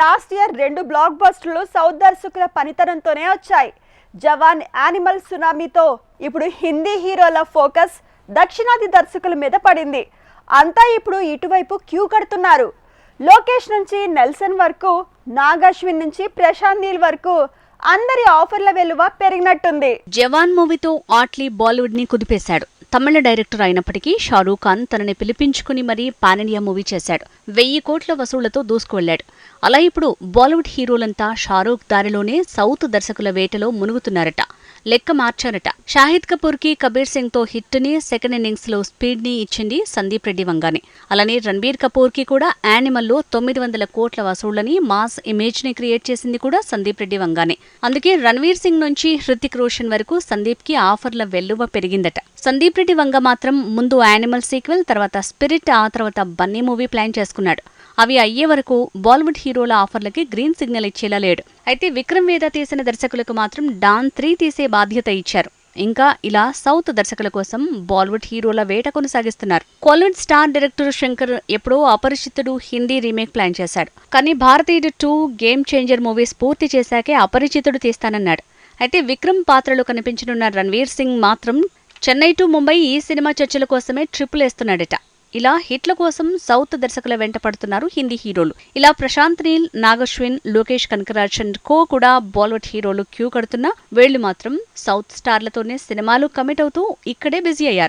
Last year రెండు black బస్టర్లు south దర్శకుల పనితనంతోనే వచ్చాయి. జవాన్ యానిమల్ సునామీతో ఇప్పుడు హిందీ హీరోల ఫోకస్ దక్షిణాది దర్శకుల మీద పడింది. అంతా ఇప్పుడు ఇటువైపు క్యూ కడుతున్నారు. లోకేష్ నుంచి నెల్సన్ వరకు నాగాశ్విన్ నుంచి ప్రశాంత్ నీల్ వరకు అందరి ఆఫర్ల విలువ పెరిగినట్టుంది. జవాన్ మూవీతో ఆట్లీ బాలీవుడ్ని కుదిపేశాడు. తమిళ డైరెక్టర్ అయినప్పటికీ షారూఖ్ ఖాన్ తనని పిలిపించుకుని మరీ పాన్ ఇండియా మూవీ చేశాడు. వెయ్యి కోట్ల వసూళ్ళతో దూసుకువెళ్ళాడు అలా ఇప్పుడు బాలీవుడ్ హీరోలంతా షారూఖ్ దారిలోనే సౌత్ దర్శకుల వేటలో మునుగుతున్నారట. లెక్క మార్చారట. షాహిద్ కపూర్కి కబీర్ సింగ్తో హిట్ని సెకండ్ ఇన్నింగ్స్లో స్పీడ్ని ఇచ్చింది సందీప్ రెడ్డి వంగానే. అలానే రణబీర్ కపూర్కి కూడా యానిమల్లో తొమ్మిది వందల కోట్ల వసూళ్ళని మాస్ ఇమేజ్ని క్రియేట్ చేసింది కూడా సందీప్ రెడ్డి వంగానే. అందుకే రణ్వీర్ సింగ్ నుంచి హృతిక్ రోషన్ వరకు సందీప్కి ఆఫర్ల వెల్లువ పెరిగిందట. సందీప్ రెడ్డి వంగ మాత్రం ముందు యానిమల్ సీక్వెల్ తర్వాత స్పిరిట్ ఆ తర్వాత బన్నీ మూవీ ప్లాన్ చేసుకున్నాడు. అవి అయ్యే వరకు బాలీవుడ్ హీరోల ఆఫర్లకి గ్రీన్ సిగ్నల్ ఇచ్చేలా లేడు. అయితే విక్రమ్ వేద తీసిన దర్శకులకు మాత్రం డాన్ త్రీ తీసే బాధ్యత ఇచ్చారు. ఇంకా ఇలా సౌత్ దర్శకుల కోసం బాలీవుడ్ హీరోల వేట కొనసాగిస్తున్నారు. కాలీవుడ్ స్టార్ డైరెక్టర్ శంకర్ ఎప్పుడో అపరిచితుడు హిందీ రీమేక్ ప్లాన్ చేశాడు. కానీ భారతీయుడు టూ గేమ్ చేంజర్ మూవీస్ పూర్తి చేశాకే అపరిచితుడు తీస్తానన్నాడు. అయితే విక్రమ్ పాత్రలో కనిపించనున్న రణ్వీర్ సింగ్ మాత్రం చెన్నై టు ముంబై ఈ సినిమా చర్చల కోసమే ట్రిపుల్ వేస్తున్నాడట ఇలా హిట్ల కోసం సౌత్ దర్శకుల వెంట పడుతున్నారు హిందీ హీరోలు. ఇలా ప్రశాంత్ నీల్ నాగశ్విన్ లోకేష్ కనకరాజ్ అండ్ కో కూడా బాలీవుడ్ హీరోలు క్యూ కడుతున్నా. వీళ్ళు మాత్రం సౌత్ స్టార్లతోనే సినిమాలు కమిట్ అవుతూ ఇక్కడే బిజీ అయ్యారు.